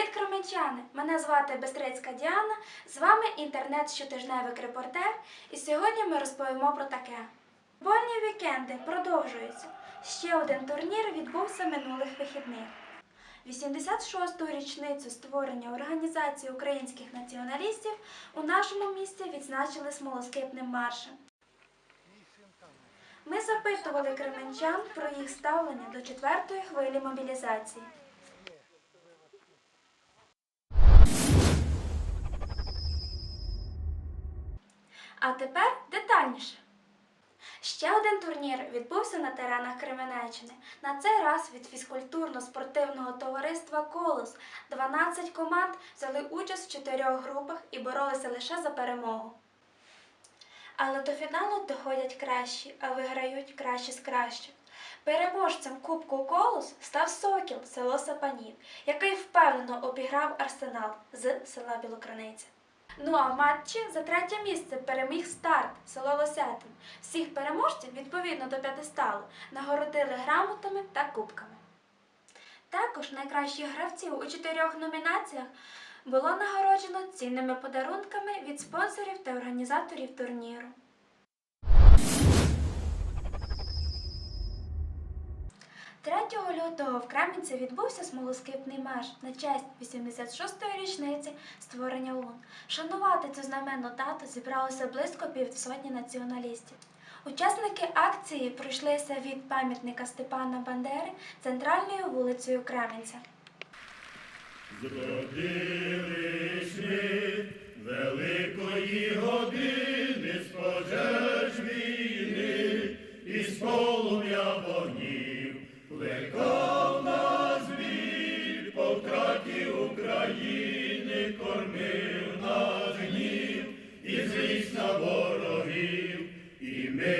Привіт, кременчани! Мене звати Бестрицька Діана. З вами інтернет-щотижневик репортер. І сьогодні ми розповімо про таке. Вольні вікенди продовжуються. Ще один турнір відбувся минулих вихідних. 86-ту річницю створення організації українських націоналістів у нашому місті відзначили смолоскипним маршем. Ми запитували кременчан про їх ставлення до четвертої хвилі мобілізації. А тепер детальніше. Ще один турнір відбувся на теренах Кременеччини. На цей раз від фізкультурно-спортивного товариства Колос 12 команд взяли участь в чотирьох групах і боролися лише за перемогу. Але до фіналу доходять кращі, а виграють кращі з кращих. Переможцем Кубку Колос став Сокіл, село Сапанів, який впевнено обіграв арсенал з села Білокраниця. Ну а в матчі за третє місце переміг старт село Лосятин. Всіх переможців відповідно до п'ятисталу нагородили грамотами та кубками. Також найкращих гравців у чотирьох номінаціях було нагороджено цінними подарунками від спонсорів та організаторів турніру. Третього лютого в Кремінці відбувся смолоскипний марш на честь 86-ї річниці створення ОУН. Шанувати цю знаменну дату зібралося близько півсотні націоналістів. Учасники акції пройшлися від пам'ятника Степана Бандери центральною вулицею Кременця. Зродились ми великої години і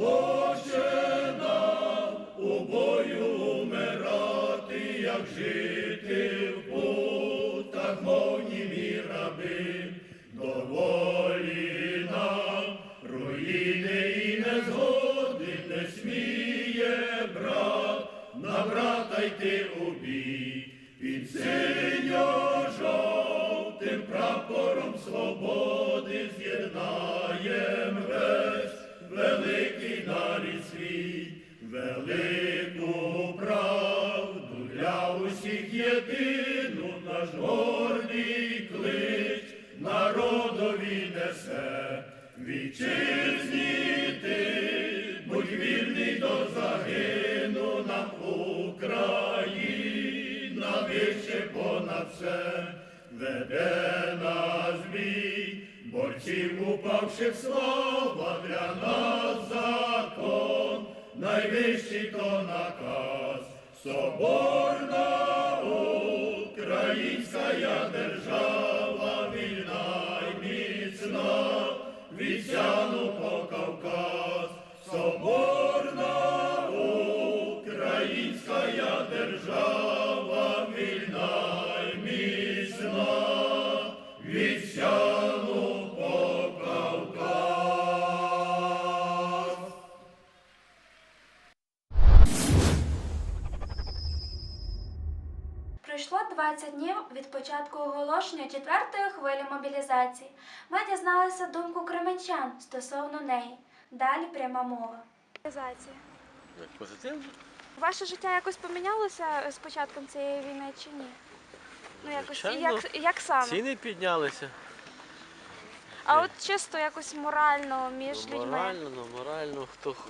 солодше нам у бою умирати, як жити в путах, мов німі раби, доволі нам руїни і незгоди не сміє брат, на брата йти у бій, під синьо-жовтим прапором свободи з'єднаєм весь великий нарід світ, велику правду для усіх єдину наш гордий клич народові несе. Вітчизні ти, будь вірний до загину нам Україна, вище понад все, веде нас бій, борців упавших слава для нас закон, найвищий то наказ, соборна українська держава, вільна й міцна, від 20 днів від початку оголошення четвертої хвилі мобілізації. Ми дізналися думку кременчан стосовно неї. Далі пряма мова. Мобілізація. Як позитивно? Ваше життя якось помінялося з початком цієї війни чи ні? Ну якось Звичайно. як, як саме? Ціни піднялися. А от чисто якось морально між Ну, людьми. морально, ну морально, хто. х-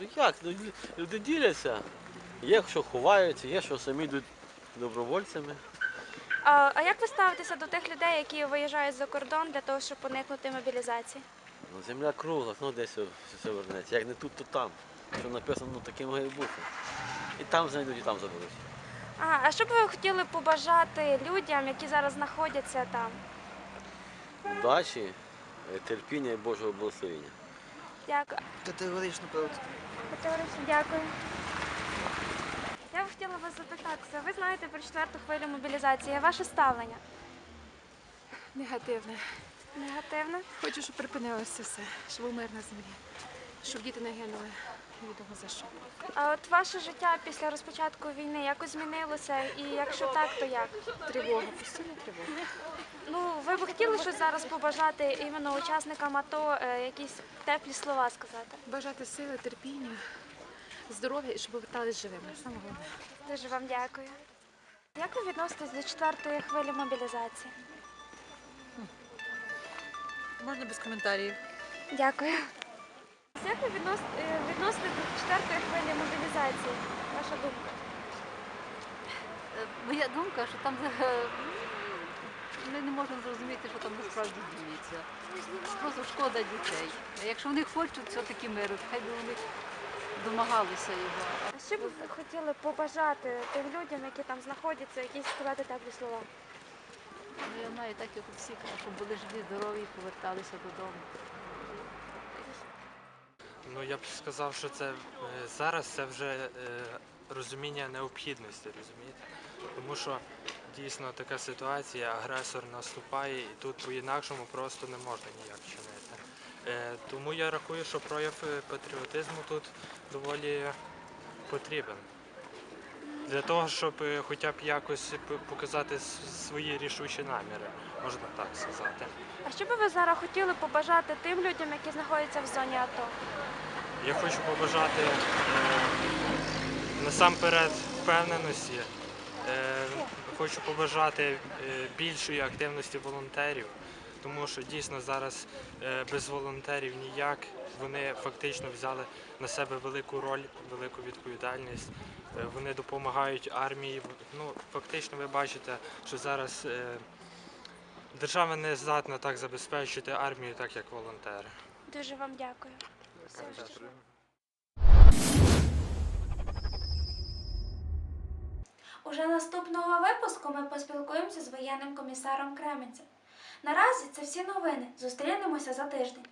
Ну як? Ну, лю- люди діляться. Є, що ховаються, є, що самі йдуть добровольцями. А, а як ви ставитеся до тих людей, які виїжджають за кордон для того, щоб уникнути мобілізації? Ну, земля кругла, ну десь все, все вернеться. Як не тут, то там. Що написано, ну таке має бути. І там знайдуть, і там заберуть. А, а що б ви хотіли побажати людям, які зараз знаходяться там? Удачі, терпіння і Божого благословення. Дякую. Категорично проти. Категорично дякую. Хотіла вас запитатися. Ви знаєте про четверту хвилю мобілізації. Ваше ставлення? Негативне. Негативне? Хочу, щоб припинилося все, щоб був мир на землі, щоб діти не гинули. Невідомо за що. А от ваше життя після розпочатку війни якось змінилося? І якщо так, то як? Тривога, постійна тривога. Ну, ви б хотіли щось зараз побажати іменно учасникам АТО, е, якісь теплі слова сказати? Бажати сили, терпіння, здоров'я і щоб повертались живими. Саме головне. Дуже вам дякую. Як ви відноситесь до четвертої хвилі мобілізації? Можна без коментарів. Дякую. Як ви віднос- е, відноситесь до четвертої хвилі мобілізації? Ваша думка? Е, Моя думка, що там е, ми не можемо зрозуміти, що там насправді діється. Просто шкода дітей. Якщо вони хочуть все-таки миру, хай би вони домагалися його. А що б ви хотіли побажати тим людям, які там знаходяться, якісь сказати теплі слова? Ну, я знаю, так як у всіх, щоб були живі, здорові і поверталися додому. Ну я б сказав, що це е, зараз це вже е, розуміння необхідності, розумієте? Тому що дійсно така ситуація, агресор наступає, і тут по-інакшому просто не можна ніяк чинити. Е, тому я рахую, що прояв е, патріотизму тут доволі потрібен. Для того, щоб е, хоча б якось показати свої рішучі наміри, можна так сказати. А що би ви зараз хотіли побажати тим людям, які знаходяться в зоні АТО? Я хочу побажати е, насамперед впевненості. Е, хочу побажати більшої активності волонтерів, тому що дійсно зараз е, без волонтерів ніяк. Вони фактично взяли на себе велику роль, велику відповідальність. Е, вони допомагають армії. Ну, фактично, ви бачите, що зараз е, держава не здатна так забезпечити армію, так як волонтери. Дуже вам дякую. Уже наступного випуску ми поспілкуємося з воєнним комісаром Кременцем. Наразі це всі новини. Зустрінемося за тиждень.